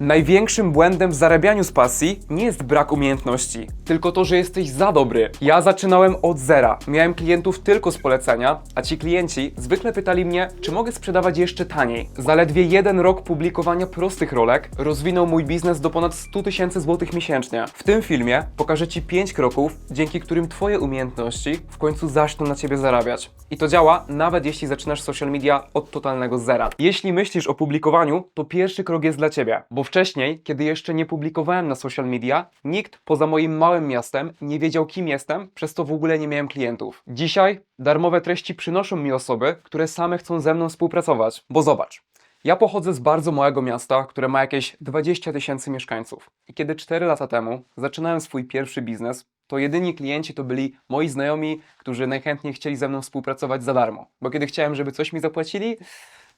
Największym błędem w zarabianiu z pasji nie jest brak umiejętności, tylko to, że jesteś za dobry. Ja zaczynałem od zera. Miałem klientów tylko z polecenia, a ci klienci zwykle pytali mnie, czy mogę sprzedawać jeszcze taniej. Zaledwie jeden rok publikowania prostych rolek rozwinął mój biznes do ponad 100 tysięcy złotych miesięcznie. W tym filmie pokażę Ci 5 kroków, dzięki którym Twoje umiejętności w końcu zaczną na Ciebie zarabiać. I to działa nawet jeśli zaczynasz social media od totalnego zera. Jeśli myślisz o publikowaniu, to pierwszy krok jest dla Ciebie, bo wcześniej, kiedy jeszcze nie publikowałem na social media, nikt poza moim małym miastem nie wiedział kim jestem, przez to w ogóle nie miałem klientów. Dzisiaj darmowe treści przynoszą mi osoby, które same chcą ze mną współpracować. Bo zobacz, ja pochodzę z bardzo małego miasta, które ma jakieś 20 tysięcy mieszkańców. I kiedy 4 lata temu zaczynałem swój pierwszy biznes, to jedyni klienci to byli moi znajomi, którzy najchętniej chcieli ze mną współpracować za darmo. Bo kiedy chciałem, żeby coś mi zapłacili,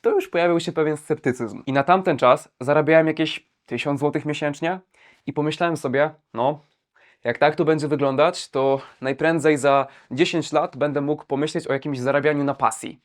to już pojawił się pewien sceptycyzm. I na tamten czas zarabiałem jakieś 1000 zł miesięcznie i pomyślałem sobie, no, jak tak to będzie wyglądać, to najprędzej za 10 lat będę mógł pomyśleć o jakimś zarabianiu na pasji.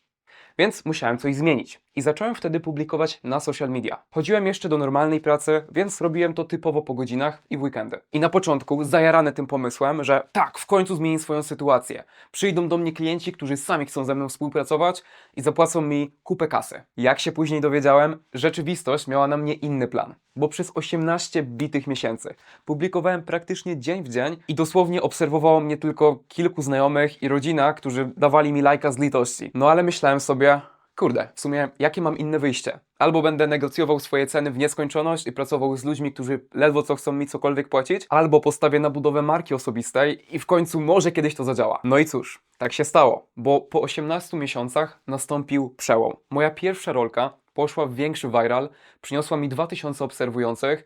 Więc musiałem coś zmienić. I zacząłem wtedy publikować na social media. Chodziłem jeszcze do normalnej pracy, więc robiłem to typowo po godzinach i w weekendy. I na początku zajarany tym pomysłem, że tak, w końcu zmieni swoją sytuację. Przyjdą do mnie klienci, którzy sami chcą ze mną współpracować i zapłacą mi kupę kasy. Jak się później dowiedziałem, rzeczywistość miała na mnie inny plan. Bo przez 18 bitych miesięcy publikowałem praktycznie dzień w dzień i dosłownie obserwowało mnie tylko kilku znajomych i rodzina, którzy dawali mi lajka z litości. No ale myślałem sobie, kurde, w sumie jakie mam inne wyjście? Albo będę negocjował swoje ceny w nieskończoność i pracował z ludźmi, którzy ledwo co chcą mi cokolwiek płacić, albo postawię na budowę marki osobistej i w końcu może kiedyś to zadziała. No i cóż, tak się stało, bo po 18 miesiącach nastąpił przełom. Moja pierwsza rolka poszła w większy viral, przyniosła mi 2000 obserwujących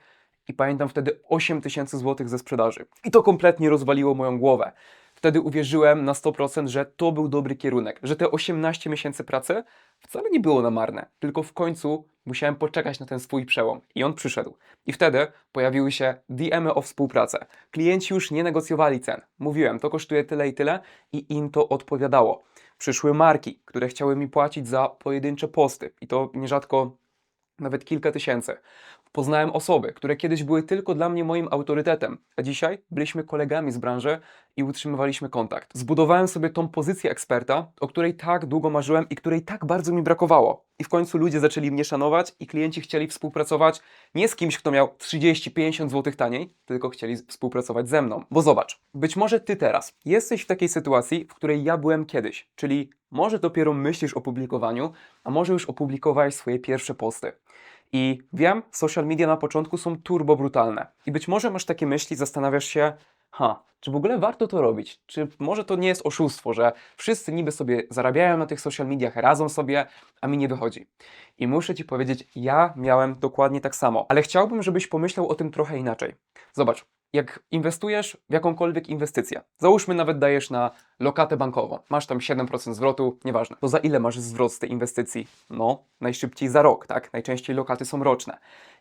i pamiętam wtedy 8000 zł ze sprzedaży. I to kompletnie rozwaliło moją głowę. Wtedy uwierzyłem na 100%, że to był dobry kierunek, że te 18 miesięcy pracy wcale nie było na marne, tylko w końcu musiałem poczekać na ten swój przełom i on przyszedł. I wtedy pojawiły się DM-y o współpracę. Klienci już nie negocjowali cen. Mówiłem, to kosztuje tyle i tyle i im to odpowiadało. Przyszły marki, które chciały mi płacić za pojedyncze posty i to nierzadko nawet kilka tysięcy. Poznałem osoby, które kiedyś były tylko dla mnie moim autorytetem, a dzisiaj byliśmy kolegami z branży i utrzymywaliśmy kontakt. Zbudowałem sobie tą pozycję eksperta, o której tak długo marzyłem i której tak bardzo mi brakowało. I w końcu ludzie zaczęli mnie szanować i klienci chcieli współpracować nie z kimś, kto miał 30-50 zł taniej, tylko chcieli współpracować ze mną. Bo zobacz, być może ty teraz jesteś w takiej sytuacji, w której ja byłem kiedyś, czyli może dopiero myślisz o publikowaniu, a może już opublikowałeś swoje pierwsze posty. I wiem, social media na początku są turbo brutalne. I być może masz takie myśli, zastanawiasz się, ha, czy w ogóle warto to robić? Czy może to nie jest oszustwo, że wszyscy niby sobie zarabiają na tych social mediach, radzą sobie, a mi nie wychodzi. I muszę Ci powiedzieć, ja miałem dokładnie tak samo, ale chciałbym, żebyś pomyślał o tym trochę inaczej. Zobacz, jak inwestujesz w jakąkolwiek inwestycję, załóżmy nawet dajesz na lokatę bankową, masz tam 7% zwrotu, nieważne, to za ile masz zwrot z tej inwestycji? No, najszybciej za rok, tak? Najczęściej lokaty są roczne.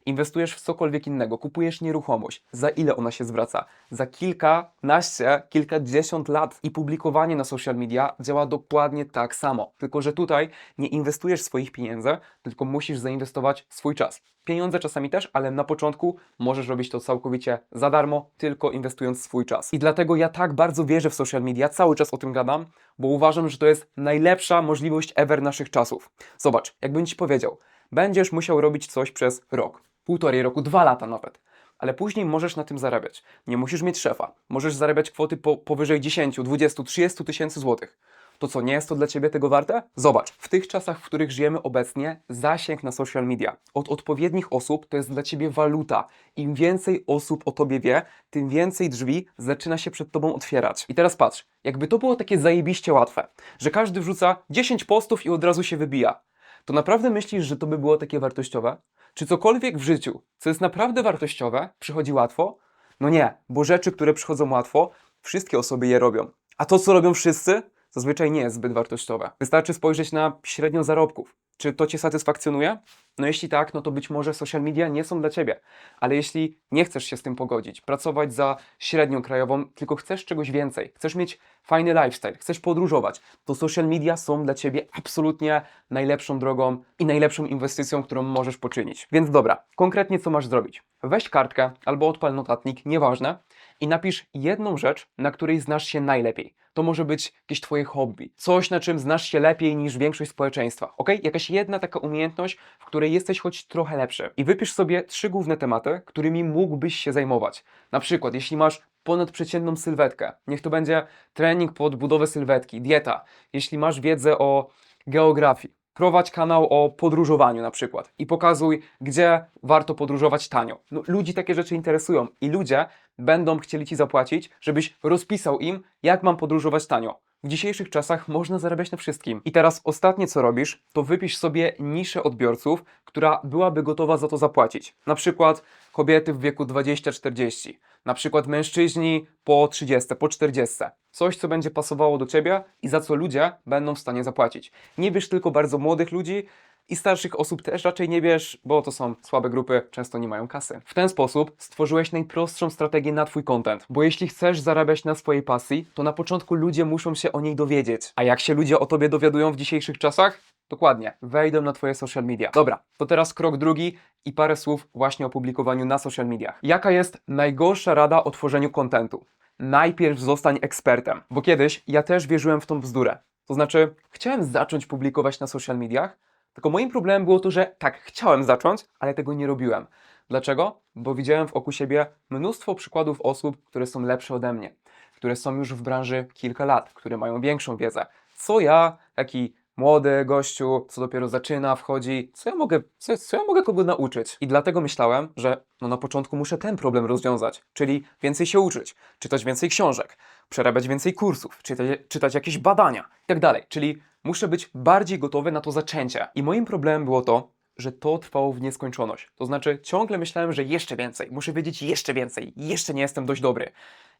Inwestujesz w cokolwiek innego, kupujesz nieruchomość, za ile ona się zwraca? Za kilkanaście, kilkadziesiąt lat i publikowanie na social media działa dokładnie tak samo. Tylko, że tutaj nie inwestujesz swoich pieniędzy, tylko musisz zainwestować swój czas. Pieniądze czasami też, ale na początku możesz robić to całkowicie za darmo, tylko inwestując swój czas. I dlatego ja tak bardzo wierzę w social media, cały czas o tym gadam, bo uważam, że to jest najlepsza możliwość ever naszych czasów. Zobacz, jakbym Ci powiedział, będziesz musiał robić coś przez rok, półtorej roku, dwa lata nawet. Ale później możesz na tym zarabiać. Nie musisz mieć szefa. Możesz zarabiać kwoty po, powyżej 10, 20, 30 tysięcy złotych. To co, nie jest to dla Ciebie tego warte? Zobacz, w tych czasach, w których żyjemy obecnie, zasięg na social media od odpowiednich osób to jest dla Ciebie waluta. Im więcej osób o Tobie wie, tym więcej drzwi zaczyna się przed Tobą otwierać. I teraz patrz, jakby to było takie zajebiście łatwe, że każdy wrzuca 10 postów i od razu się wybija. To naprawdę myślisz, że to by było takie wartościowe? Czy cokolwiek w życiu, co jest naprawdę wartościowe, przychodzi łatwo? No nie, bo rzeczy, które przychodzą łatwo, wszystkie osoby je robią. A to, co robią wszyscy, zazwyczaj nie jest zbyt wartościowe. Wystarczy spojrzeć na średnią zarobków. Czy to Cię satysfakcjonuje? No jeśli tak, no to być może social media nie są dla Ciebie. Ale jeśli nie chcesz się z tym pogodzić, pracować za średnią krajową, tylko chcesz czegoś więcej, chcesz mieć fajny lifestyle, chcesz podróżować, to social media są dla Ciebie absolutnie najlepszą drogą i najlepszą inwestycją, którą możesz poczynić. Więc dobra, konkretnie co masz zrobić? Weź kartkę albo odpal notatnik, nieważne, i napisz jedną rzecz, na której znasz się najlepiej. To może być jakieś Twoje hobby, coś na czym znasz się lepiej niż większość społeczeństwa, ok? Jakaś jedna taka umiejętność, w której jesteś choć trochę lepszy. I wypisz sobie trzy główne tematy, którymi mógłbyś się zajmować. Na przykład, jeśli masz ponadprzeciętną sylwetkę, niech to będzie trening pod budowę sylwetki, dieta. Jeśli masz wiedzę o geografii, prowadź kanał o podróżowaniu na przykład i pokazuj, gdzie warto podróżować tanio. No, ludzi takie rzeczy interesują i ludzie będą chcieli Ci zapłacić, żebyś rozpisał im, jak mam podróżować tanio. W dzisiejszych czasach można zarabiać na wszystkim. I teraz ostatnie co robisz, to wypisz sobie niszę odbiorców, która byłaby gotowa za to zapłacić. Na przykład kobiety w wieku 20-40, na przykład mężczyźni po 30, po 40. Coś, co będzie pasowało do Ciebie i za co ludzie będą w stanie zapłacić. Nie bierz tylko bardzo młodych ludzi, i starszych osób też raczej nie bierz, bo to są słabe grupy, często nie mają kasy. W ten sposób stworzyłeś najprostszą strategię na Twój content, bo jeśli chcesz zarabiać na swojej pasji, to na początku ludzie muszą się o niej dowiedzieć. A jak się ludzie o Tobie dowiadują w dzisiejszych czasach? Dokładnie, wejdą na Twoje social media. Dobra, to teraz krok drugi i parę słów właśnie o publikowaniu na social mediach. Jaka jest najgorsza rada o tworzeniu kontentu? Najpierw zostań ekspertem, bo kiedyś ja też wierzyłem w tą bzdurę. To znaczy, chciałem zacząć publikować na social mediach, tylko moim problemem było to, że tak, chciałem zacząć, ale tego nie robiłem. Dlaczego? Bo widziałem wokół siebie mnóstwo przykładów osób, które są lepsze ode mnie, które są już w branży kilka lat, które mają większą wiedzę. Co ja, taki młody gościu, co dopiero zaczyna, wchodzi, co ja mogę, co, co ja mogę kogo nauczyć? I dlatego myślałem, że no na początku muszę ten problem rozwiązać, czyli więcej się uczyć, czytać więcej książek, przerabiać więcej kursów, czytać, czytać jakieś badania i tak dalej. Czyli muszę być bardziej gotowy na to zaczęcie. I moim problemem było to, że to trwało w nieskończoność. To znaczy, ciągle myślałem, że jeszcze więcej, muszę wiedzieć jeszcze więcej, jeszcze nie jestem dość dobry.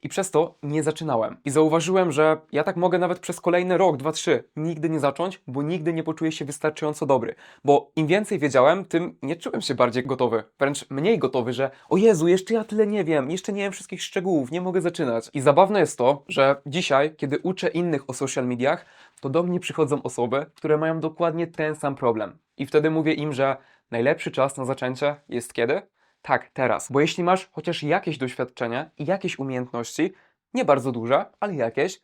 I przez to nie zaczynałem. I zauważyłem, że ja tak mogę nawet przez kolejny rok, dwa, trzy, nigdy nie zacząć, bo nigdy nie poczuję się wystarczająco dobry. Bo im więcej wiedziałem, tym nie czułem się bardziej gotowy. Wręcz mniej gotowy, że o Jezu, jeszcze ja tyle nie wiem, jeszcze nie wiem wszystkich szczegółów, nie mogę zaczynać. I zabawne jest to, że dzisiaj, kiedy uczę innych o social mediach, to do mnie przychodzą osoby, które mają dokładnie ten sam problem. I wtedy mówię im, że najlepszy czas na zaczęcie jest kiedy? Tak, teraz. Bo jeśli masz chociaż jakieś doświadczenie i jakieś umiejętności, nie bardzo duże, ale jakieś,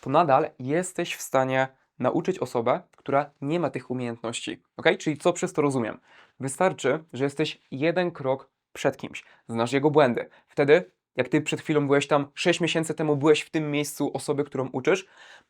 to nadal jesteś w stanie nauczyć osobę, która nie ma tych umiejętności. Ok? Czyli co przez to rozumiem? Wystarczy, że jesteś jeden krok przed kimś, znasz jego błędy. Wtedy, jak ty przed chwilą byłeś tam 6 miesięcy temu, byłeś w tym miejscu osoby, którą uczysz,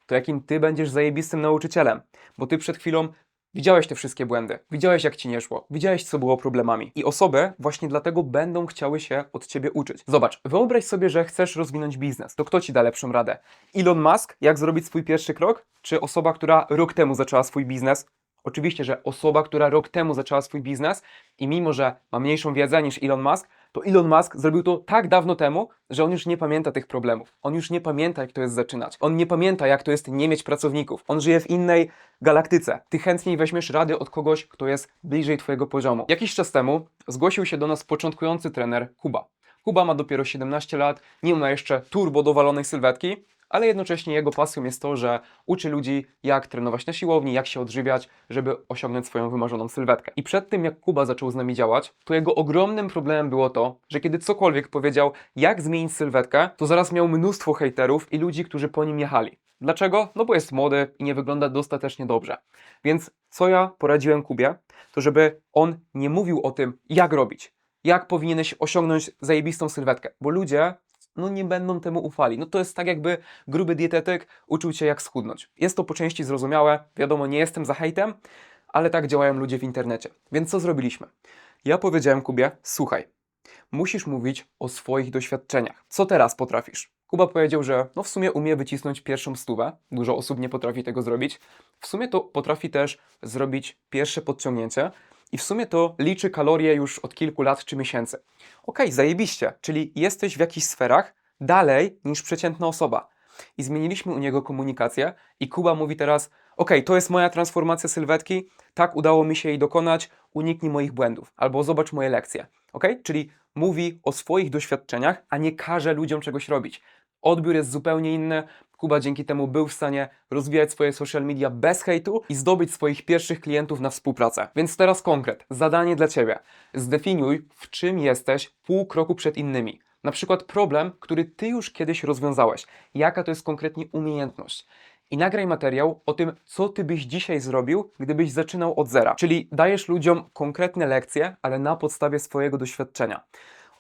to jakim ty będziesz zajebistym nauczycielem. Bo ty przed chwilą Widziałeś te wszystkie błędy, widziałeś jak ci nie szło, widziałeś co było problemami. I osoby właśnie dlatego będą chciały się od ciebie uczyć. Zobacz, wyobraź sobie, że chcesz rozwinąć biznes. To kto ci da lepszą radę? Elon Musk, jak zrobić swój pierwszy krok? Czy osoba, która rok temu zaczęła swój biznes? Oczywiście, że osoba, która rok temu zaczęła swój biznes i mimo, że ma mniejszą wiedzę niż Elon Musk, to Elon Musk zrobił to tak dawno temu, że on już nie pamięta tych problemów. On już nie pamięta, jak to jest zaczynać. On nie pamięta, jak to jest nie mieć pracowników. On żyje w innej galaktyce. Ty chętniej weźmiesz rady od kogoś, kto jest bliżej Twojego poziomu. Jakiś czas temu zgłosił się do nas początkujący trener Kuba. Kuba ma dopiero 17 lat, nie ma jeszcze turbo dowalonej sylwetki, ale jednocześnie jego pasją jest to, że uczy ludzi, jak trenować na siłowni, jak się odżywiać, żeby osiągnąć swoją wymarzoną sylwetkę. I przed tym, jak Kuba zaczął z nami działać, to jego ogromnym problemem było to, że kiedy cokolwiek powiedział, jak zmienić sylwetkę, to zaraz miał mnóstwo hejterów i ludzi, którzy po nim jechali. Dlaczego? No bo jest młody i nie wygląda dostatecznie dobrze. Więc co ja poradziłem Kubie, to żeby on nie mówił o tym, jak robić, jak powinieneś osiągnąć zajebistą sylwetkę, bo ludzie no nie będą temu ufali. No to jest tak jakby gruby dietetyk uczył cię jak schudnąć. Jest to po części zrozumiałe, wiadomo, nie jestem za hejtem, ale tak działają ludzie w internecie. Więc co zrobiliśmy? Ja powiedziałem Kubie, słuchaj, musisz mówić o swoich doświadczeniach. Co teraz potrafisz? Kuba powiedział, że no w sumie umie wycisnąć pierwszą stówę. Dużo osób nie potrafi tego zrobić. W sumie to potrafi też zrobić pierwsze podciągnięcie i w sumie to liczy kalorie już od kilku lat czy miesięcy. Okej, zajebiście, czyli jesteś w jakichś sferach dalej niż przeciętna osoba. I zmieniliśmy u niego komunikację i Kuba mówi teraz, okej, to jest moja transformacja sylwetki, tak udało mi się jej dokonać, uniknij moich błędów, albo zobacz moje lekcje, okej? Czyli mówi o swoich doświadczeniach, a nie każe ludziom czegoś robić. Odbiór jest zupełnie inny. Kuba dzięki temu był w stanie rozwijać swoje social media bez hejtu i zdobyć swoich pierwszych klientów na współpracę. Więc teraz konkret, zadanie dla Ciebie. Zdefiniuj, w czym jesteś pół kroku przed innymi. Na przykład problem, który Ty już kiedyś rozwiązałeś. Jaka to jest konkretnie umiejętność? I nagraj materiał o tym, co Ty byś dzisiaj zrobił, gdybyś zaczynał od zera. Czyli dajesz ludziom konkretne lekcje, ale na podstawie swojego doświadczenia.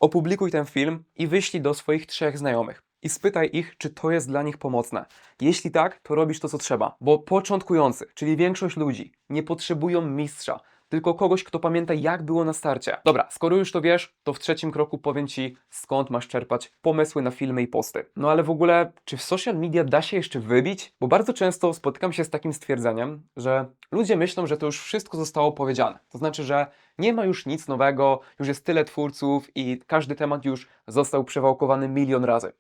Opublikuj ten film i wyślij do swoich trzech znajomych. I spytaj ich, czy to jest dla nich pomocne. Jeśli tak, to robisz to, co trzeba. Bo początkujący, czyli większość ludzi, nie potrzebują mistrza, tylko kogoś, kto pamięta, jak było na starcie. Dobra, skoro już to wiesz, to w trzecim kroku powiem Ci, skąd masz czerpać pomysły na filmy i posty. No ale w ogóle, czy w social media da się jeszcze wybić? Bo bardzo często spotykam się z takim stwierdzeniem, że ludzie myślą, że to już wszystko zostało powiedziane. To znaczy, że nie ma już nic nowego, już jest tyle twórców i każdy temat już został przewałkowany milion razy.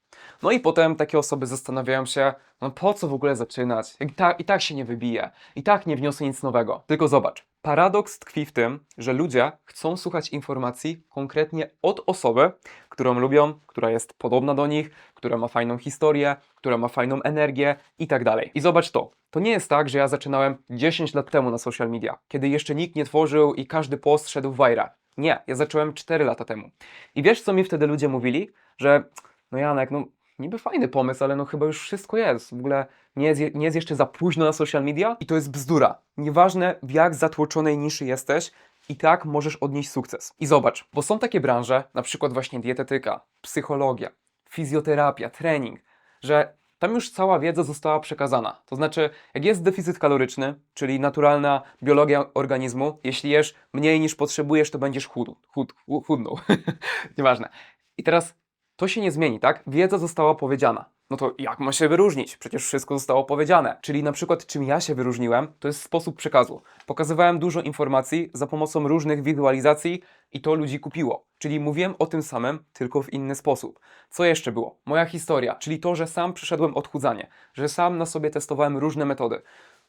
No i potem takie osoby zastanawiają się, no po co w ogóle zaczynać? I tak, I tak się nie wybije, i tak nie wniosę nic nowego. Tylko zobacz, paradoks tkwi w tym, że ludzie chcą słuchać informacji konkretnie od osoby, którą lubią, która jest podobna do nich, która ma fajną historię, która ma fajną energię i tak dalej. I zobacz to. To nie jest tak, że ja zaczynałem 10 lat temu na social media, kiedy jeszcze nikt nie tworzył i każdy post szedł w viral. Nie, ja zacząłem 4 lata temu. I wiesz, co mi wtedy ludzie mówili? Że no Janek, no niby fajny pomysł, ale no chyba już wszystko jest. W ogóle nie jest, je- nie jest jeszcze za późno na social media i to jest bzdura. Nieważne w jak zatłoczonej niszy jesteś, i tak możesz odnieść sukces. I zobacz, bo są takie branże, na przykład właśnie dietetyka, psychologia, fizjoterapia, trening, że tam już cała wiedza została przekazana. To znaczy, jak jest deficyt kaloryczny, czyli naturalna biologia organizmu, jeśli jesz mniej niż potrzebujesz, to będziesz chudł, chud, chu- chudnął. Nieważne. I teraz to się nie zmieni, tak? Wiedza została powiedziana. No to jak ma się wyróżnić? Przecież wszystko zostało powiedziane. Czyli na przykład czym ja się wyróżniłem, to jest sposób przekazu. Pokazywałem dużo informacji za pomocą różnych wizualizacji i to ludzi kupiło. Czyli mówiłem o tym samym, tylko w inny sposób. Co jeszcze było? Moja historia, czyli to, że sam przeszedłem odchudzanie, że sam na sobie testowałem różne metody.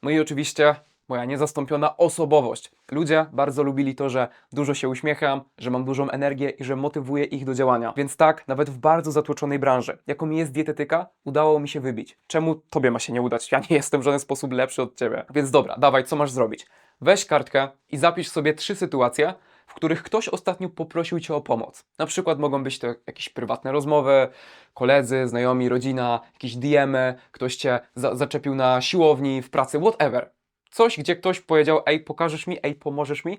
No i oczywiście moja niezastąpiona osobowość. Ludzie bardzo lubili to, że dużo się uśmiecham, że mam dużą energię i że motywuję ich do działania. Więc tak, nawet w bardzo zatłoczonej branży, jaką jest dietetyka, udało mi się wybić. Czemu tobie ma się nie udać? Ja nie jestem w żaden sposób lepszy od ciebie. Więc dobra, dawaj, co masz zrobić? Weź kartkę i zapisz sobie trzy sytuacje, w których ktoś ostatnio poprosił cię o pomoc. Na przykład mogą być to jakieś prywatne rozmowy, koledzy, znajomi, rodzina, jakieś diemy, ktoś cię za zaczepił na siłowni, w pracy, whatever. Coś, gdzie ktoś powiedział, ej, pokażesz mi, ej, pomożesz mi,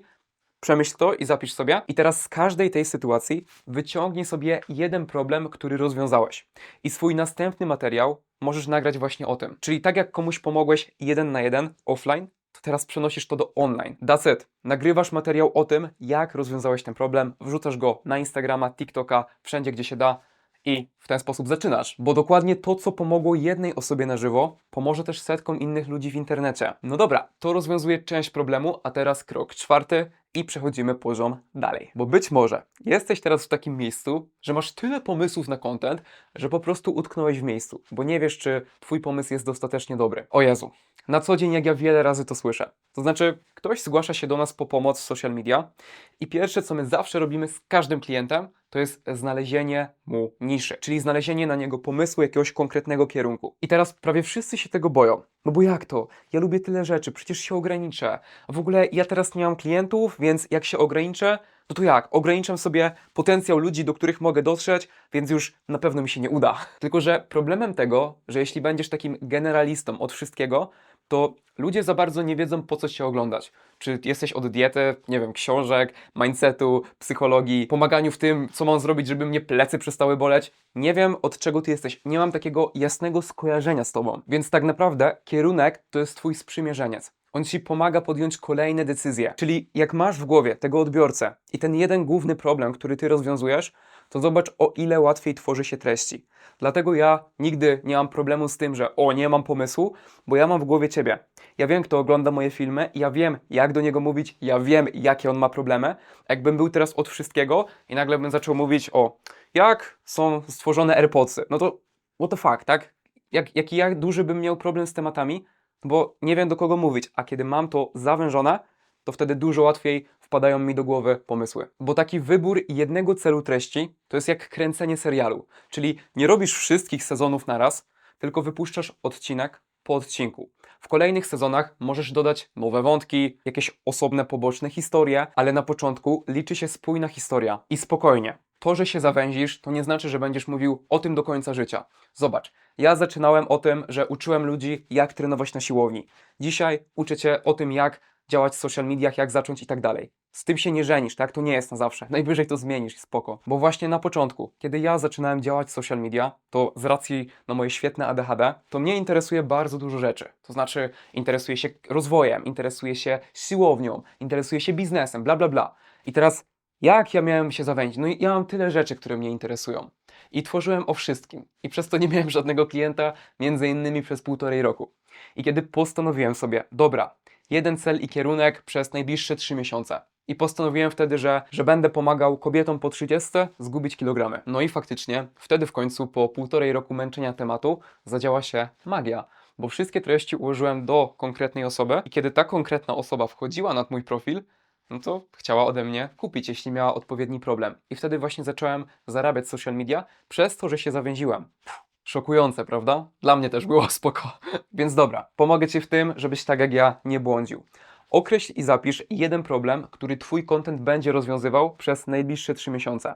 przemyśl to i zapisz sobie. I teraz z każdej tej sytuacji wyciągnij sobie jeden problem, który rozwiązałeś. I swój następny materiał możesz nagrać właśnie o tym. Czyli tak jak komuś pomogłeś jeden na jeden offline, to teraz przenosisz to do online. That's it. Nagrywasz materiał o tym, jak rozwiązałeś ten problem, wrzucasz go na Instagrama, TikToka, wszędzie gdzie się da i w ten sposób zaczynasz. Bo dokładnie to, co pomogło jednej osobie na żywo, pomoże też setkom innych ludzi w internecie. No dobra, to rozwiązuje część problemu, a teraz krok czwarty i przechodzimy poziom dalej. Bo być może jesteś teraz w takim miejscu, że masz tyle pomysłów na content, że po prostu utknąłeś w miejscu, bo nie wiesz, czy twój pomysł jest dostatecznie dobry. O Jezu, na co dzień jak ja wiele razy to słyszę. To znaczy, ktoś zgłasza się do nas po pomoc w social media i pierwsze, co my zawsze robimy z każdym klientem, to jest znalezienie mu niszy, czyli znalezienie na niego pomysłu jakiegoś konkretnego kierunku. I teraz prawie wszyscy się tego boją. No bo jak to? Ja lubię tyle rzeczy, przecież się ograniczę. A w ogóle ja teraz nie mam klientów, więc jak się ograniczę, no to jak? Ograniczam sobie potencjał ludzi, do których mogę dotrzeć, więc już na pewno mi się nie uda. Tylko, że problemem tego, że jeśli będziesz takim generalistą od wszystkiego, to ludzie za bardzo nie wiedzą, po co się oglądać. Czy jesteś od diety, nie wiem, książek, mindsetu, psychologii, pomaganiu w tym, co mam zrobić, żeby mnie plecy przestały boleć? Nie wiem, od czego ty jesteś. Nie mam takiego jasnego skojarzenia z tobą. Więc tak naprawdę kierunek to jest twój sprzymierzeniec. On ci pomaga podjąć kolejne decyzje. Czyli jak masz w głowie tego odbiorcę i ten jeden główny problem, który ty rozwiązujesz, to zobacz o ile łatwiej tworzy się treści. Dlatego ja nigdy nie mam problemu z tym, że o, nie mam pomysłu, bo ja mam w głowie ciebie. Ja wiem, kto ogląda moje filmy, ja wiem, jak do niego mówić, ja wiem, jakie on ma problemy. Jakbym był teraz od wszystkiego i nagle bym zaczął mówić o, jak są stworzone AirPodsy, no to what the fuck, tak? Jak, jaki ja duży bym miał problem z tematami, bo nie wiem do kogo mówić, a kiedy mam to zawężone, to wtedy dużo łatwiej wpadają mi do głowy pomysły. Bo taki wybór jednego celu treści to jest jak kręcenie serialu, czyli nie robisz wszystkich sezonów naraz, tylko wypuszczasz odcinek po odcinku. W kolejnych sezonach możesz dodać nowe wątki, jakieś osobne, poboczne historie, ale na początku liczy się spójna historia. I spokojnie, to, że się zawęzisz, to nie znaczy, że będziesz mówił o tym do końca życia. Zobacz, ja zaczynałem o tym, że uczyłem ludzi, jak trenować na siłowni. Dzisiaj uczę cię o tym, jak działać w social mediach, jak zacząć i tak dalej. Z tym się nie żenisz, tak? To nie jest na zawsze. Najwyżej to zmienisz spoko. Bo właśnie na początku, kiedy ja zaczynałem działać w social media, to z racji na moje świetne ADHD, to mnie interesuje bardzo dużo rzeczy. To znaczy, interesuję się rozwojem, interesuję się siłownią, interesuję się biznesem, bla bla bla. I teraz, jak ja miałem się zawęzić? No i ja mam tyle rzeczy, które mnie interesują. I tworzyłem o wszystkim. I przez to nie miałem żadnego klienta, między innymi przez półtorej roku. I kiedy postanowiłem sobie, dobra, jeden cel i kierunek przez najbliższe trzy miesiące. I postanowiłem wtedy, że, że będę pomagał kobietom po 30 zgubić kilogramy. No i faktycznie, wtedy w końcu po półtorej roku męczenia tematu zadziała się magia. Bo wszystkie treści ułożyłem do konkretnej osoby i kiedy ta konkretna osoba wchodziła nad mój profil, no to chciała ode mnie kupić, jeśli miała odpowiedni problem. I wtedy właśnie zacząłem zarabiać social media przez to, że się zawięziłem. Pff, Szokujące, prawda? Dla mnie też było spoko. Więc dobra, pomogę Ci w tym, żebyś tak jak ja nie błądził. Określ i zapisz jeden problem, który Twój content będzie rozwiązywał przez najbliższe 3 miesiące.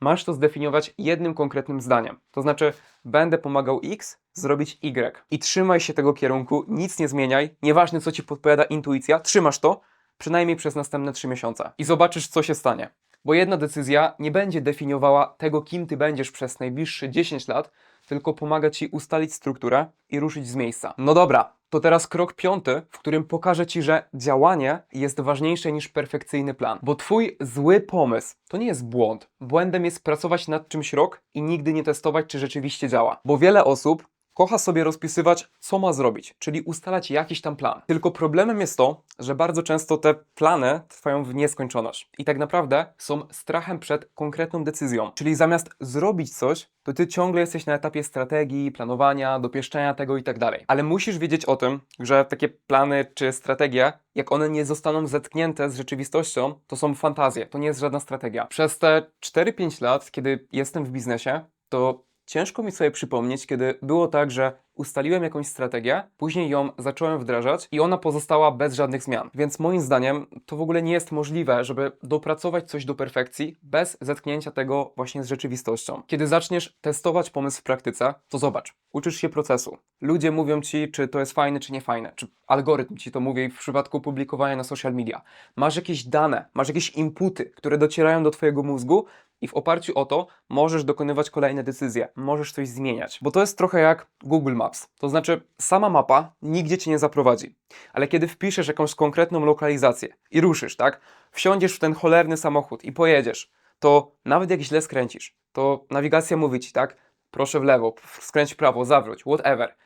Masz to zdefiniować jednym konkretnym zdaniem. To znaczy, będę pomagał X zrobić Y. I trzymaj się tego kierunku, nic nie zmieniaj, nieważne co Ci podpowiada intuicja, trzymasz to, przynajmniej przez następne 3 miesiące. I zobaczysz, co się stanie. Bo jedna decyzja nie będzie definiowała tego, kim Ty będziesz przez najbliższe 10 lat, tylko pomaga Ci ustalić strukturę i ruszyć z miejsca. No dobra, to teraz krok piąty, w którym pokażę Ci, że działanie jest ważniejsze niż perfekcyjny plan. Bo Twój zły pomysł to nie jest błąd. Błędem jest pracować nad czymś rok i nigdy nie testować, czy rzeczywiście działa. Bo wiele osób kocha sobie rozpisywać, co ma zrobić, czyli ustalać jakiś tam plan. Tylko problemem jest to, że bardzo często te plany trwają w nieskończoność i tak naprawdę są strachem przed konkretną decyzją. Czyli zamiast zrobić coś, to ty ciągle jesteś na etapie strategii, planowania, dopieszczenia tego i tak dalej. Ale musisz wiedzieć o tym, że takie plany czy strategie, jak one nie zostaną zetknięte z rzeczywistością, to są fantazje, to nie jest żadna strategia. Przez te 4-5 lat, kiedy jestem w biznesie, to Ciężko mi sobie przypomnieć, kiedy było tak, że ustaliłem jakąś strategię, później ją zacząłem wdrażać i ona pozostała bez żadnych zmian. Więc moim zdaniem to w ogóle nie jest możliwe, żeby dopracować coś do perfekcji bez zetknięcia tego właśnie z rzeczywistością. Kiedy zaczniesz testować pomysł w praktyce, to zobacz, uczysz się procesu. Ludzie mówią ci, czy to jest fajne, czy nie fajne, czy algorytm ci to mówi w przypadku publikowania na social media. Masz jakieś dane, masz jakieś inputy, które docierają do twojego mózgu i w oparciu o to możesz dokonywać kolejne decyzje, możesz coś zmieniać. Bo to jest trochę jak Google Maps. To znaczy, sama mapa nigdzie cię nie zaprowadzi. Ale kiedy wpiszesz jakąś konkretną lokalizację i ruszysz, tak? Wsiądziesz w ten cholerny samochód i pojedziesz, to nawet jak źle skręcisz, to nawigacja mówi ci, tak? Proszę w lewo, skręć w prawo, zawróć, whatever.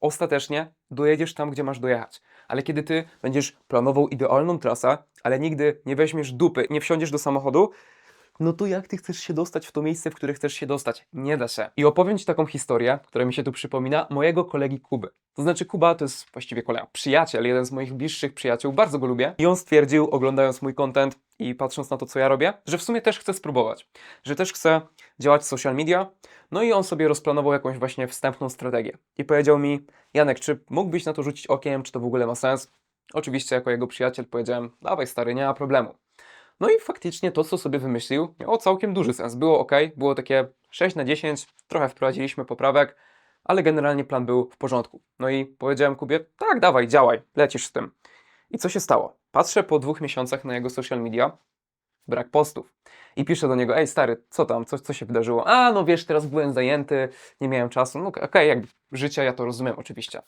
Ostatecznie dojedziesz tam, gdzie masz dojechać. Ale kiedy ty będziesz planował idealną trasę, ale nigdy nie weźmiesz dupy, nie wsiądziesz do samochodu, no to jak ty chcesz się dostać w to miejsce, w które chcesz się dostać? Nie da się. I opowiem ci taką historię, która mi się tu przypomina, mojego kolegi Kuby. To znaczy Kuba to jest właściwie kolega, przyjaciel, jeden z moich bliższych przyjaciół, bardzo go lubię. I on stwierdził, oglądając mój content i patrząc na to, co ja robię, że w sumie też chce spróbować. Że też chce działać w social media. No i on sobie rozplanował jakąś właśnie wstępną strategię. I powiedział mi, Janek, czy mógłbyś na to rzucić okiem, czy to w ogóle ma sens? Oczywiście jako jego przyjaciel powiedziałem, dawaj stary, nie ma problemu. No i faktycznie to, co sobie wymyślił, miało całkiem duży sens. Było ok, było takie 6 na 10, trochę wprowadziliśmy poprawek, ale generalnie plan był w porządku. No i powiedziałem Kubie, tak, dawaj, działaj, lecisz z tym. I co się stało? Patrzę po dwóch miesiącach na jego social media, brak postów. I piszę do niego, ej stary, co tam, co, co się wydarzyło? A, no wiesz, teraz byłem zajęty, nie miałem czasu. No okej, jakby życia, ja to rozumiem oczywiście.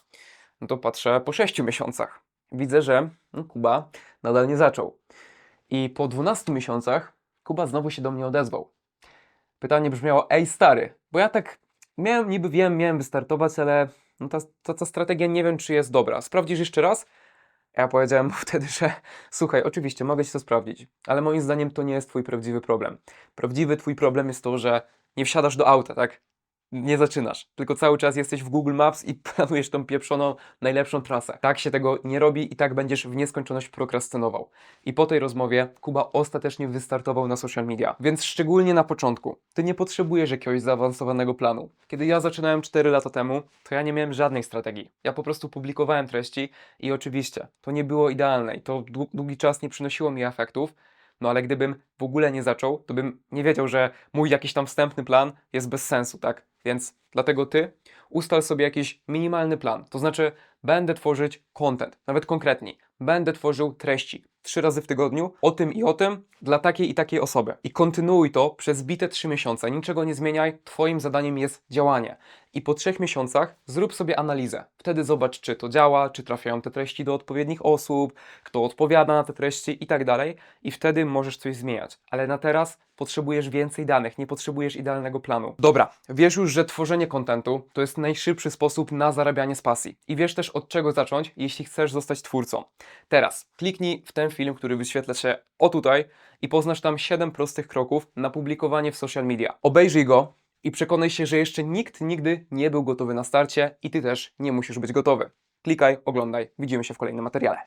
No to patrzę po sześciu miesiącach. Widzę, że no, Kuba nadal nie zaczął. I po 12 miesiącach Kuba znowu się do mnie odezwał. Pytanie brzmiało, ej stary, bo ja tak miałem, niby wiem, miałem wystartować, ale no ta, ta, ta strategia nie wiem, czy jest dobra. Sprawdzisz jeszcze raz? Ja powiedziałem mu wtedy, że słuchaj, oczywiście mogę ci to sprawdzić, ale moim zdaniem to nie jest twój prawdziwy problem. Prawdziwy twój problem jest to, że nie wsiadasz do auta, tak? Nie zaczynasz, tylko cały czas jesteś w Google Maps i planujesz tą pieprzoną, najlepszą trasę. Tak się tego nie robi i tak będziesz w nieskończoność prokrastynował. I po tej rozmowie Kuba ostatecznie wystartował na social media. Więc szczególnie na początku, ty nie potrzebujesz jakiegoś zaawansowanego planu. Kiedy ja zaczynałem 4 lata temu, to ja nie miałem żadnej strategii. Ja po prostu publikowałem treści i oczywiście to nie było idealne i to dłu- długi czas nie przynosiło mi efektów, no ale gdybym w ogóle nie zaczął, to bym nie wiedział, że mój jakiś tam wstępny plan jest bez sensu, tak? Więc dlatego ty ustal sobie jakiś minimalny plan. To znaczy, będę tworzyć content, nawet konkretniej. Będę tworzył treści trzy razy w tygodniu o tym i o tym dla takiej i takiej osoby. I kontynuuj to przez bite trzy miesiące. Niczego nie zmieniaj. Twoim zadaniem jest działanie. I po trzech miesiącach zrób sobie analizę. Wtedy zobacz, czy to działa, czy trafiają te treści do odpowiednich osób, kto odpowiada na te treści i tak dalej. I wtedy możesz coś zmieniać. Ale na teraz potrzebujesz więcej danych, nie potrzebujesz idealnego planu. Dobra, wiesz już, że tworzenie kontentu to jest najszybszy sposób na zarabianie z pasji. I wiesz też od czego zacząć, jeśli chcesz zostać twórcą. Teraz kliknij w ten film, który wyświetla się o tutaj i poznasz tam 7 prostych kroków na publikowanie w social media. Obejrzyj go i przekonaj się, że jeszcze nikt nigdy nie był gotowy na starcie i ty też nie musisz być gotowy. Klikaj, oglądaj, widzimy się w kolejnym materiale.